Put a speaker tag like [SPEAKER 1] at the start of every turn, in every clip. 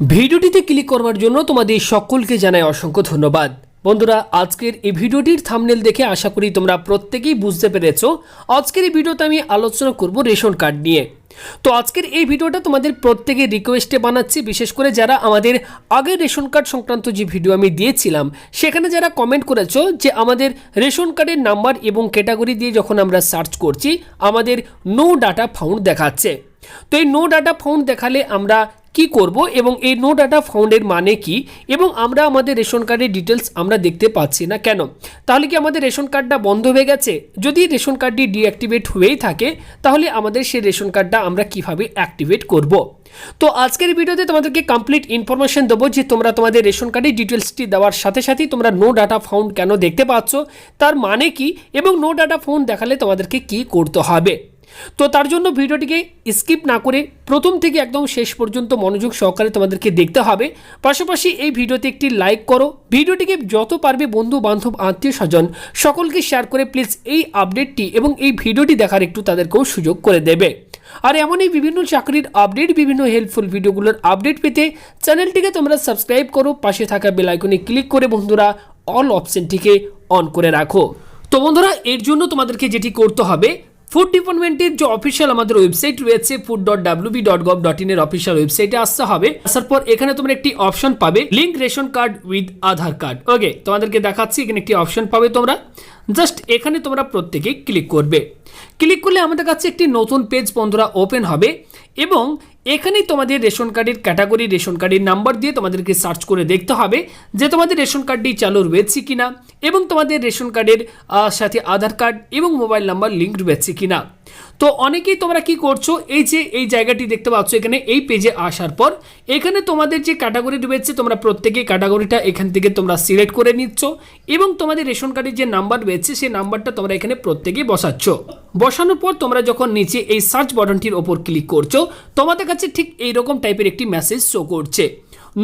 [SPEAKER 1] ভিডিওটিতে ক্লিক করবার জন্য তোমাদের সকলকে জানাই অসংখ্য ধন্যবাদ। বন্ধুরা, আজকের এই ভিডিওটির থামনেল দেখে আশা করি তোমরা প্রত্যেকেই বুঝতে পেরেছ। আজকের এই ভিডিওতে আমি আলোচনা করব রেশন কার্ড নিয়ে। তো আজকের এই ভিডিওটা তোমাদের প্রত্যেকের রিকোয়েস্টে বানাচ্ছি, বিশেষ করে যারা আমাদের আগের রেশন কার্ড সংক্রান্ত যে ভিডিও আমি দিয়েছিলাম, সেখানে যারা কমেন্ট করেছ যে আমাদের রেশন কার্ডের নাম্বার এবং ক্যাটাগরি দিয়ে যখন আমরা সার্চ করছি, আমাদের নো ডাটা ফাউন্ড দেখাচ্ছে। তো এই নো ডাটা ফাউন্ড দেখালে আমরা কি করব এবং এই নো ডাটা ফাউন্ডের মানে কি? এবং আমরা আমাদের রেশন কার্ডের ডিটেলস আমরা দেখতে পাচ্ছি না কেন? তাহলে কি আমাদের রেশন কার্ডটা বন্ধ হয়ে গেছে? যদি রেশন কার্ডটি ডিঅ্যাক্টিভেট হয়েই থাকে, তাহলে আমাদের সেই রেশন কার্ডটা আমরা কীভাবে অ্যাক্টিভেট করব? তো আজকের ভিডিওতে তোমাদেরকে কমপ্লিট ইনফরমেশন দেবো যে তোমরা তোমাদের রেশন কার্ডের ডিটেলসটি দেওয়ার সাথে সাথেই তোমরা নো ডাটা ফাউন্ড কেন দেখতে পাচ্ছ? তার মানে কি? এবং নো ডাটা ফাউন্ড দেখালে তোমাদেরকে কি করতে হবে? তো তার জন্য ভিডিওটিকে স্কিপ না করে প্রথম থেকে একদম শেষ পর্যন্ত মনোযোগ সহকারে তোমাদেরকে দেখতে হবে। পাশাপাশি এই ভিডিওতে একটি লাইক করো। ভিডিওটিকে যত পারবে বন্ধু বান্ধব আত্মীয় স্বজন সকলকে শেয়ার করে প্লিজ এই আপডেটটি এবং এই ভিডিওটি দেখার একটু তাদেরকেও সুযোগ করে দেবে। আর এমনই বিভিন্ন চাকরির আপডেট বিভিন্ন হেল্পফুল ভিডিওগুলোর আপডেট পেতে চ্যানেলটিকে তোমরা সাবস্ক্রাইব করো। পাশে থাকা বেল আইকনে ক্লিক করে বন্ধুরা অল অপশনটিকে অন করে রাখো। তো বন্ধুরা, এর জন্য তোমাদেরকে যেটি করতে হবে ফুড ডিপার্টমেন্টের যে অফিসিয়াল আমাদের ওয়েবসাইট রয়েছে food dot WB dot gov dot in এর অফিসিয়াল ওয়েবসাইটে আসতে হবে। আসার পর এখানে তোমরা একটি অপশন পাবে link ration card with Aadhaar card okay তোমাদেরকে দেখাচ্ছি, এখানে একটি অপশন পাবে তোমরা। জাস্ট এখানে তোমরা প্রত্যেকে ক্লিক করবে। ক্লিক করলে আমাদের কাছে একটি নতুন পেজ বন্ধুরা ওপেন হবে। এবং এখানেই তোমাদের রেশন কার্ডের ক্যাটাগরি, রেশন কার্ডের নাম্বার দিয়ে তোমাদেরকে সার্চ করে দেখতে হবে যে তোমাদের রেশন কার্ডটি চালু রয়েছে কিনা এবং তোমাদের রেশন কার্ডের সাথে আধার কার্ড এবং মোবাইল নাম্বার লিঙ্ক রয়েছে কিনা। তো অনেকেই তোমরা কি করছ, এই যে, এই জায়গাটি দেখতে পাচ্ছ, এখানে এই পেজে আসার পর এখানে তোমাদের যে ক্যাটাগরি রয়েছে, তোমরা প্রত্যেকেই ক্যাটাগরিটা এখান থেকে তোমরা সিলেক্ট করে নিচ্ছ এবং তোমাদের রেশন কার্ডের যে নাম্বার রয়েছে, সেই নাম্বারটা তোমরা এখানে প্রত্যেকেই বসাচ্ছ। বসানোর পর তোমরা যখন নিচে এই সার্চ বাটনটির ওপর ক্লিক করছ, তোমাদের কাছে ঠিক এইরকম টাইপের একটি মেসেজ শো করছে।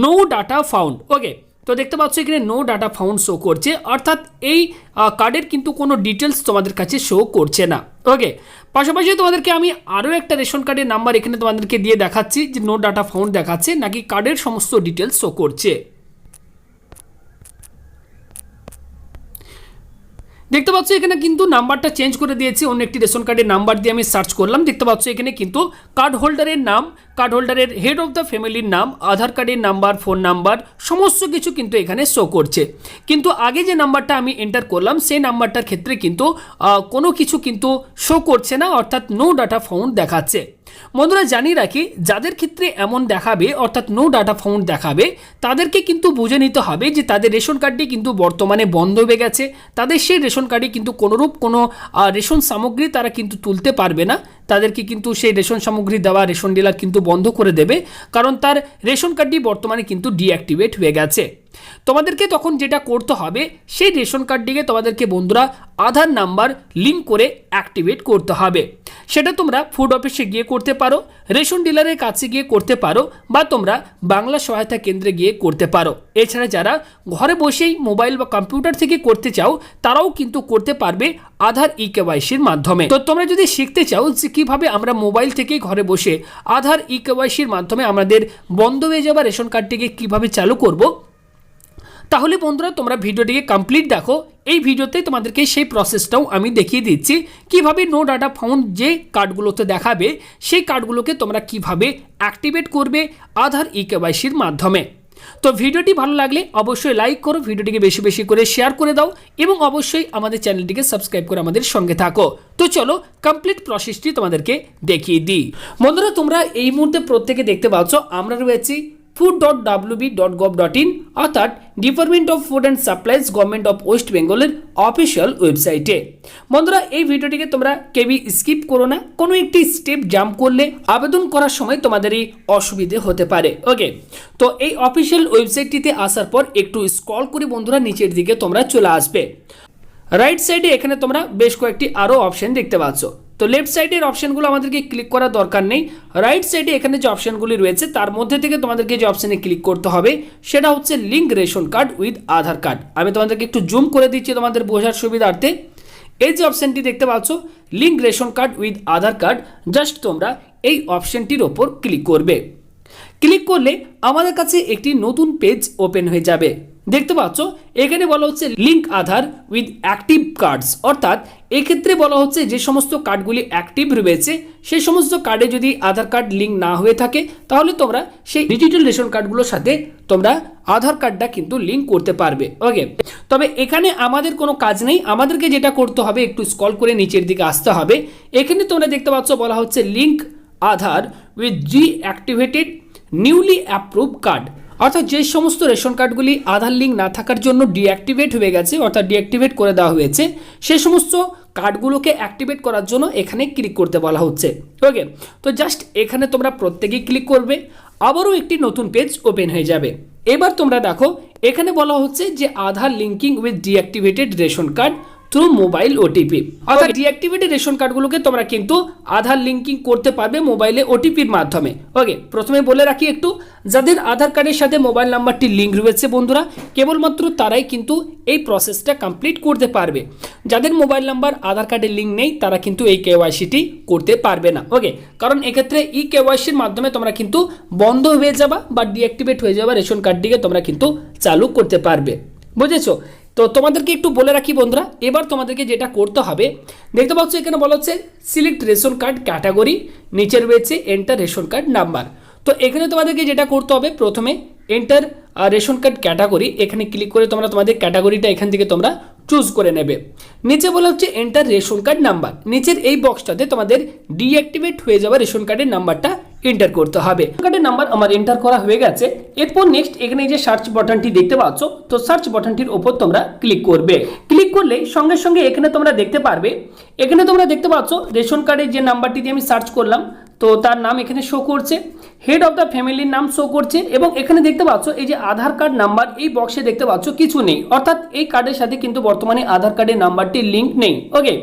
[SPEAKER 1] নো ডাটা ফাউন্ড ওকে তো দেখতে পাচ্ছ এখানে নো ডাটা ফাউন্ড শো করছে, অর্থাৎ এই কার্ডের কিন্তু কোনো ডিটেলস তোমাদের কাছে শো করছে না ওকে পাশাপাশি তোমাদেরকে আমি আরও একটা রেশন কার্ডের নাম্বার এখানে তোমাদেরকে দিয়ে দেখাচ্ছি, যে নো ডাটা ফাউন্ড দেখাচ্ছে, নাকি কার্ডের সমস্ত ডিটেলস শো করছে। দেখতে পাচ্ছ, এখানে কিন্তু নাম্বারটা চেঞ্জ করে দিয়েছি। অন্য একটি রেশন কার্ডের নাম্বার দিয়ে আমি সার্চ করলাম। দেখতে পাচ্ছ, এখানে কিন্তু কার্ড হোল্ডারের নাম কার্ড হোল্ডারের হেড অফ দ্য ফ্যামিলির নাম, আধার কার্ডের নাম্বার ফোন নাম্বার, সমস্ত কিছু কিন্তু এখানে শো করছে। কিন্তু আগে যে নাম্বারটা আমি এন্টার করলাম, সেই নাম্বারটার ক্ষেত্রে কিন্তু কোনো কিছু কিন্তু শো করছে না, অর্থাৎ নো ডাটা ফাউন্ড দেখাচ্ছে। বন্ধুরা জানিয়ে রাখি, যাদের ক্ষেত্রে এমন দেখাবে, অর্থাৎ নো ডাটা ফাউন্ড দেখাবে, তাদেরকে কিন্তু বুঝে নিতে হবে যে তাদের রেশন কার্ডটি কিন্তু বর্তমানে বন্ধ হয়ে গেছে। তাদের সেই রেশন কার্ডে কিন্তু কোনোরূপ কোনো রেশন সামগ্রী তারা কিন্তু তুলতে পারবে না। তাদেরকে কিন্তু সেই রেশন সামগ্রী দেওয়া রেশন ডিলার কিন্তু বন্ধ করে দেবে, কারণ তার রেশন কার্ডটি বর্তমানে কিন্তু ডিঅ্যাক্টিভেট হয়ে গেছে। তোমাদেরকে তখন যেটা করতে হবে, সেই রেশন কার্ডটিকে তোমাদেরকে বন্ধুরা আধার নাম্বার লিঙ্ক করে অ্যাক্টিভেট করতে হবে। সেটা তোমরা ফুড অফিসে গিয়ে করতে পারো রেশন ডিলারের কাছে গিয়ে করতে পারো বা তোমরা বাংলা সহায়তা কেন্দ্রে গিয়ে করতে পারো। এছাড়া যারা ঘরে বসেই মোবাইল বা কম্পিউটার থেকে করতে চাও, তারাও কিন্তু করতে পারবে আধার ই কেওয়াইসির মাধ্যমে। তো তোমরা যদি শিখতে চাও যে কীভাবে আমরা মোবাইল থেকেই ঘরে বসে আধার ই কেওয়াইসির মাধ্যমে আমাদের বন্ধ হয়ে যাওয়া রেশন কার্ডটিকে কীভাবে চালু করব তাহলে বন্ধুরা, তোমরা ভিডিওটিকে কমপ্লিট দেখো। এই ভিডিওতে তোমাদেরকে সেই প্রসেসটাও আমি দেখিয়ে দিচ্ছি। কীভাবে নো ডাটা ফাউন্ড যে কার্ডগুলোতে দেখাবে, সেই কার্ডগুলোকে তোমরা কীভাবে অ্যাক্টিভেট করবে আধার ই কেওয়াইসির মাধ্যমে। তো ভিডিওটি ভালো লাগলে অবশ্যই লাইক করো, ভিডিওটিকে বেশি বেশি করে শেয়ার করে দাও এবং অবশ্যই আমাদের চ্যানেলটিকে সাবস্ক্রাইব করে আমাদের সঙ্গে থাকো। তো চলো কমপ্লিট প্রসেসটি তোমাদেরকে দেখিয়ে দিই। বন্ধুরা, তোমরা এই মুহূর্তে প্রত্যেকে দেখতে পাচ্ছ, আমরা রয়েছি food dot dot gov dot in অর্থাৎ department of food and supplies government of West বেঙ্গলের অফিসিয়াল ওয়েবসাইটে বন্ধুরা, এই ভিডিওটিকে তোমরা কেবি স্কিপ করো না, কোনো একটি স্টেপ জাম্প করলে আবেদন করার সময় তোমাদেরই অসুবিধে হতে পারে ওকে তো এই অফিসিয়াল ওয়েবসাইটটিতে আসার পর একটু স্ক্রল করে বন্ধুরা নিচের দিকে তোমরা চলে আসবে। রাইট সাইডে এখানে তোমরা বেশ কয়েকটি আরও অপশন দেখতে পাচ্ছ। তো লেফট সাইডের অপশানগুলো আমাদেরকে ক্লিক করার দরকার নেই। রাইট সাইডে এখানে যে অপশানগুলি রয়েছে, তার মধ্যে থেকে তোমাদেরকে যে অপশানে ক্লিক করতে হবে, সেটা হচ্ছে link ration card with Aadhaar card আমি তোমাদেরকে একটু জুম করে দিচ্ছি তোমাদের বোঝার সুবিধার্থে। এই যে অপশানটি দেখতে পাচ্ছ link ration card with Aadhaar card just তোমরা এই অপশানটির ওপর ক্লিক করবে। ক্লিক করলে আমাদের কাছে একটি নতুন পেজ ওপেন হয়ে যাবে। দেখতে পাচ্ছ? এখানে বলা হচ্ছে link Aadhaar with active cards. অর্থাৎ এক্ষেত্রে বলা হচ্ছে যে সমস্ত কার্ডগুলি অ্যাক্টিভ রয়েছে, সেই সমস্ত কার্ডে যদি আধার কার্ড লিঙ্ক না হয়ে থাকে, তাহলে তোমরা সেই ডিজিটাল রেশন কার্ডগুলোর সাথে তোমরা আধার কার্ডটা কিন্তু লিঙ্ক করতে পারবে। ওকে? তবে এখানে আমাদের কোনো কাজ নেই। আমাদেরকে যেটা করতে হবে, একটু স্কল করে নিচের দিকে আসতে হবে। এখানে তোমরা দেখতে পাচ্ছ বলা হচ্ছে link Aadhaar with G activated newly approve card অর্থাৎ যে সমস্ত রেশন কার্ডগুলি আধার লিঙ্ক না থাকার জন্য ডিঅ্যাক্টিভেট হয়ে গেছে, অর্থাৎ ডিঅ্যাক্টিভেট করে দেওয়া হয়েছে, সে সমস্ত কার্ডগুলোকে অ্যাক্টিভেট করার জন্য এখানে ক্লিক করতে বলা হচ্ছে। ওকে তো জাস্ট এখানে তোমরা প্রত্যেকেই ক্লিক করবে, আবারও একটি নতুন পেজ ওপেন হয়ে যাবে। এবার তোমরা দেখো, এখানে বলা হচ্ছে যে Aadhaar linking with deactivated ration card through mobile OTP অর্থাৎ ডিঅ্যাক্টিভেটেড রেশন কার্ডগুলোকে তোমরা কিন্তু আধার লিঙ্কিং করতে পারবে মোবাইলে ওটিপির মাধ্যমে। ওকে প্রথমে বলে রাখি একটু যাদের আধার কার্ডের সাথে মোবাইল নাম্বারটি লিঙ্ক রয়েছে বন্ধুরা কেবলমাত্র তারাই কিন্তু এই প্রসেসটা কমপ্লিট করতে পারবে। যাদের মোবাইল নাম্বার আধার কার্ডের লিঙ্ক নেই তারা কিন্তু এই কেওয়াইসিটি করতে পারবে না। ওকে কারণ এক্ষেত্রে ই কেওয়াইসির মাধ্যমে তোমরা কিন্তু বন্ধ হয়ে যাবা বা ডিঅ্যাক্টিভেট হয়ে যাবা রেশন কার্ডটিকে তোমরা কিন্তু চালু করতে পারবে। বুঝেছ? তো তোমাদেরকে একটু বলে রাখি বন্ধুরা, এবার তোমাদেরকে যেটা করতে হবে, দেখতে পাচ্ছ এখানে বলা হচ্ছে সিলেক্ট রেশন কার্ড ক্যাটাগরি নিচে রয়েছে এন্টার রেশন কার্ড নাম্বার তো এখানে তোমাদেরকে যেটা করতে হবে, প্রথমে এন্টার রেশন কার্ড ক্যাটাগরি এখানে ক্লিক করে তোমরা তোমাদের ক্যাটাগরিটা এখান থেকে তোমরা চুজ করে নেবে। নিচে বলা হচ্ছে এন্টার রেশন কার্ড নাম্বার নিচের এই বক্সটাতে তোমাদের ডিঅ্যাক্টিভেট হয়ে যাওয়া রেশন কার্ডের নাম্বারটা এন্টার করতে হবে। কার্ডের নাম্বার আমার এন্টার করা হয়ে গেছে। এরপর নেক্সট এখানে যে সার্চ বাটনটি দেখতে পাচ্ছ, তো সার্চ বাটনটির ওপর তোমরা ক্লিক করবে। ক্লিক করলে সঙ্গে সঙ্গে এখানে তোমরা দেখতে পারবে। এখানে তোমরা দেখতে পাচ্ছ, রেশন কার্ডের যে নাম্বারটি দিয়ে আমি সার্চ করলাম, তো তার নাম এখানে শো করছে। হেড অফ দ্য ফ্যামিলির নাম শো করছে এবং এখানে দেখতে পাচ্ছ, এই যে আধার কার্ড নাম্বার এই বক্সে দেখতে পাচ্ছ কিছু নেই। অর্থাৎ এই কার্ডের সাথে কিন্তু বর্তমানে আধার কার্ডের নাম্বারটি লিঙ্ক নেই। ওকে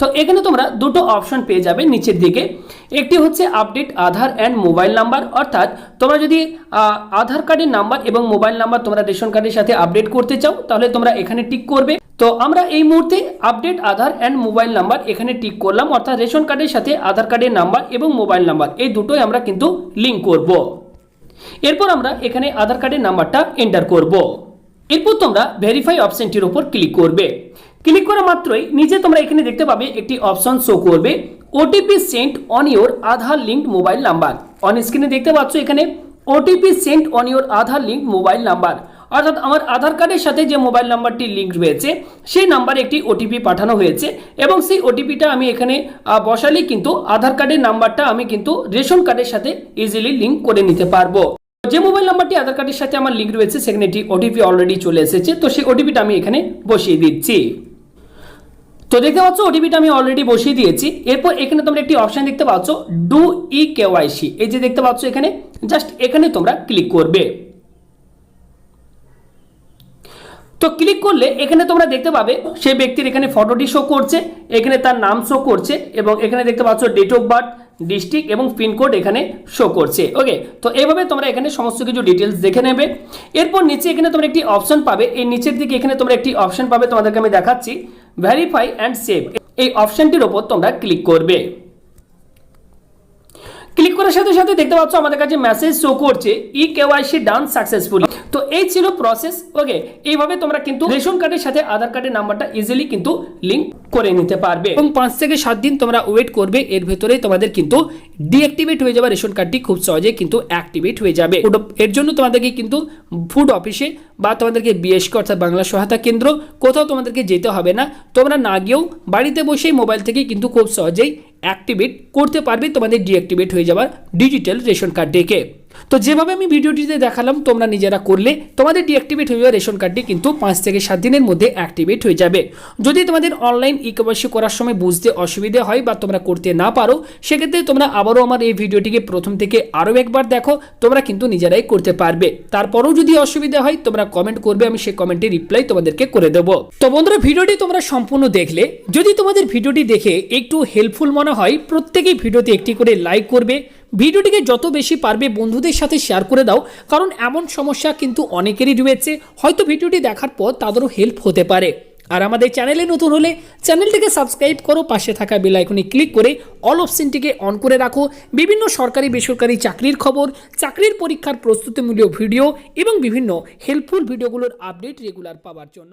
[SPEAKER 1] তো এখানে তোমরা দুটো অপশন পেয়ে যাবে নিচের দিকে। একটি হচ্ছে update Aadhaar and mobile number অর্থাৎ তোমরা যদি আধার কার্ডের নাম্বার এবং মোবাইল নাম্বার তোমরা রেশন কার্ডের সাথে আপডেট করতে চাও, তাহলে তোমরা এখানে টিক করবে। তো আমরা এই মুহূর্তে update Aadhaar and mobile number এখানে টিক করলাম, অর্থাৎ রেশন কার্ডের সাথে আধার কার্ডের নাম্বার এবং মোবাইল নাম্বার এই দুটোই আমরা কিন্তু লিঙ্ক করব। এরপর আমরা এখানে আধার কার্ডের নাম্বারটা এন্টার করব। এরপর তোমরা ভেরিফাই অপশনটির উপর ক্লিক করবে। ক্লিক করা মাত্রই নিচে তোমরা এখানে দেখতে পাবে একটি অপশন শো করবে OTP sent on your Aadhaar link mobile number on স্ক্রিনে দেখতে পাচ্ছ এখানে OTP sent on your Aadhaar link mobile number অর্থাৎ আমার আধার কার্ডের সাথে যে মোবাইল নাম্বারটি লিঙ্ক রয়েছে সেই নাম্বারে একটি ওটিপি পাঠানো হয়েছে এবং সেই ওটিপিটা আমি এখানে আহ, বসালেই কিন্তু আধার কার্ডের নাম্বারটা আমি কিন্তু রেশন কার্ডের সাথে ইজিলি লিঙ্ক করে নিতে পারব। যে মোবাইল নাম্বারটি আধার কার্ডের সাথে আমার লিঙ্ক রয়েছে সেখানে একটি ওটিপি অলরেডি চলে এসেছে তো সেই ওটিপিটা আমি এখানে বসিয়ে দিচ্ছি। তো দেখতে পাচ্ছ ওটিপিটা আমি অলরেডি বসিয়ে দিয়েছি। এরপর এখানে তোমরা একটি অপশন দেখতে পাচ্ছ ডু ই কেওয়াইসি এই যে দেখতে পাচ্ছ এখানে জাস্ট এখানে তোমরা ক্লিক করবে। তো ক্লিক করলে এখানে তোমরা দেখতে পাবে সেই ব্যক্তির এখানে ফটোটি শো করছে, এখানে তার নাম শো করছে এবং এখানে দেখতে পাচ্ছ ডেট অফ বার্থ ডিস্ট্রিক্ট এবং পিনকোড এখানে শো করছে। ওকে তো এইভাবে তোমরা এখানে সমস্ত কিছু ডিটেলস দেখে নেবে। এরপর নিচে এখানে তোমরা একটি অপশন পাবে। এই নিচের দিকে এখানে তোমরা একটি অপশন পাবে তোমাদেরকে আমি দেখাচ্ছি ভেরিফাই অ্যান্ড সেভ এই অপশনটির ওপর তোমরা ক্লিক করবে। ক্লিক করার সাথে সাথে দেখতে পাচ্ছ আমাদের কাছে মেসেজ শো করছে ই কেওয়াইসি ডান সাকসেসফুলি তো এই ছিল প্রসেস ওকে এইভাবে তোমরা কিন্তু রেশন কার্ডের সাথে আধার কার্ডের নাম্বারটা ইজিলি কিন্তু লিংক করে নিতে পারবে। এবং পাঁচ থেকে সাত দিন তোমরা ওয়েট করবে, এর ভেতরে তোমাদের কিন্তু ডিঅ্যাক্টিভেট হয়ে যাবে রেশন কার্ডটি, খুব সহজে কিন্তু অ্যাক্টিভেট হয়ে যাবে। এর জন্য তোমাদেরকে কিন্তু ফুড অফিসে বা তোমাদেরকে বিএসকে অর্থাৎ বাংলা সহায়তা কেন্দ্র, কোথাও তোমাদেরকে যেতে হবে না। তোমরা না গিয়েও বাড়িতে বসেই মোবাইল থেকে কিন্তু খুব সহজেই অ্যাক্টিভেট করতে পারবে তোমাদের ডিঅ্যাক্টিভেট হয়ে যাওয়ার ডিজিটাল রেশন কার্ড ডেকে তো যেভাবে আমি ভিডিওটিতে দেখালাম, তোমরা নিজেরা করলে তোমাদের ডিঅ্যাক্টিভেট হয়ে যাওয়া রেশন কার্ডটি কিন্তু পাঁচ থেকে সাত দিনের মধ্যে অ্যাক্টিভেট হয়ে যাবে। যদি তোমাদের অনলাইন ই কেওয়াইসি করার সময় বুঝতে অসুবিধে হয় বা তোমরা করতে না পারো, সেক্ষেত্রে তোমরা আবারও আমার এই ভিডিওটিকে প্রথম থেকে আরও একবার দেখো, তোমরা কিন্তু নিজেরাই করতে পারবে। তারপরেও যদি অসুবিধা হয়, তোমরা কমেন্ট করবে, আমি সেই কমেন্টে রিপ্লাই তোমাদেরকে করে দেবো। তো বন্ধুরা, ভিডিওটি তোমরা সম্পূর্ণ দেখলে, যদি তোমাদের ভিডিওটি দেখে একটু হেল্পফুল মনে হয়, প্রত্যেকেই ভিডিওতে একটি করে লাইক করবে ভিডিওটিকে যত বেশি পারবে বন্ধুদের সাথে শেয়ার করে দাও, কারণ এমন সমস্যা কিন্তু অনেকেরই রয়েছে। হয়তো ভিডিওটি দেখার পর তাদেরও হেল্প হতে পারে। আর আমাদের চ্যানেলে নতুন হলে চ্যানেলটিকে সাবস্ক্রাইব করো, পাশে থাকা বেল আইকনে ক্লিক করে অল অপশনটিকে অন করে রাখো। বিভিন্ন সরকারি, বেসরকারি চাকরির খবর, চাকরির পরীক্ষার প্রস্তুতিমূলক ভিডিও এবং বিভিন্ন হেল্পফুল ভিডিওগুলোর আপডেট রেগুলার পাওয়ার জন্য।